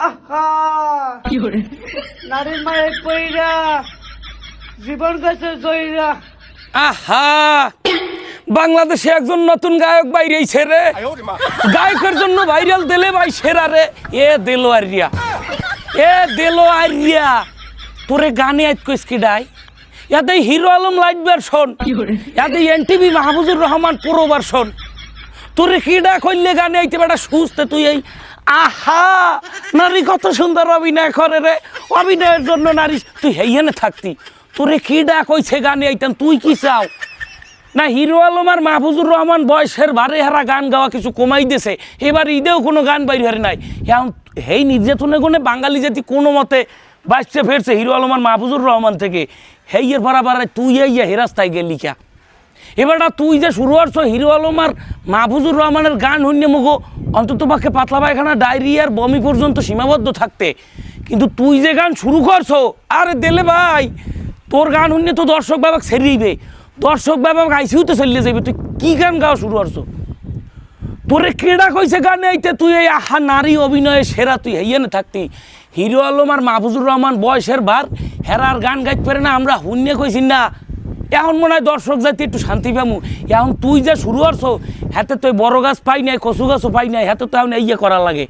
আহা! নারীর মায়ের কইরা জীবন গেছে জয়রা। আহা! বাংলাদেশে একজন নতুন গায়ক বাইরেছে রে। গায়কের জন্য ভাইরাল দিলে ভাই সেরা রে। এ দিল আরিয়া এ দিল আরিয়া তোরে গানে আজ কইস কি ডাই? ইয়াতে হিরো আলম লাইট ভার্সন ইয়াতে এনটিভি মাহবুবুর রহমান পুরো ভার্সন তোরে কি ডা কইলে গানে আইতে বেটা সুস্থ তুই এই আহা, নারী কত সুন্দর অভিনয় করে রে। অভিনয়ের জন্য নারী, তুই হেইখানে থাকতি। তোরে কি ডা কইছে গানে আইতেন তুই কি চাও? না, হিরো আলম আর মাহফুজুর রহমান বয়সের বারে হারা গান গাওয়া কিছু কমাই দিয়েছে এবার ঈদেও কোনো গান বাইর হারে নাই এখন হেই নির্যাতনে কোনে বাঙালি জাতি কোনো মতে বাঁচতে ফেরছে হিরো আলম আর মাহফুজুর রহমান থেকে। হেইয়ের বারাবার তুই এই হেরাস্তায় গেলি কা। এবারটা তুই যে শুরু করছ, হিরো আলম আর মাহফুজুর রহমানের গান হইনে মুগো, অন্তত পক্ষে পাতলা পায়খানা ডায়রিয়ার বমি পর্যন্ত সীমাবদ্ধ থাকতে। কিন্তু তুই যে গান শুরু করছ, আরে দেলে ভাই, তোর গান হইনে তো দর্শক বাবাক ছেড়েইবে দর্শক বাবাক আইসিউ তো চলিয়ে যাবে তুই কি গান গাওয়া শুরু করছ? তোরে কেডা কইছে গানে আইতে? তুই এই আহা নারী অভিনয়ে সেরা, তুই হেইয়ানে থাকতি। হিরো আলম আর মাহফুজুর রহমান বয়সের বার, হেরার গান গাইতে পারে না, আমরা হুন্যে কইছি না। এখন মনে হয় দর্শক যাতে একটু শান্তি পামু। এখন তুই যে শুরু করছ, হাতে তুই বড় গাছ পাই নাই, কচু গাছও পাই নাই, হাতে তো এখন ইয়ে করা লাগে।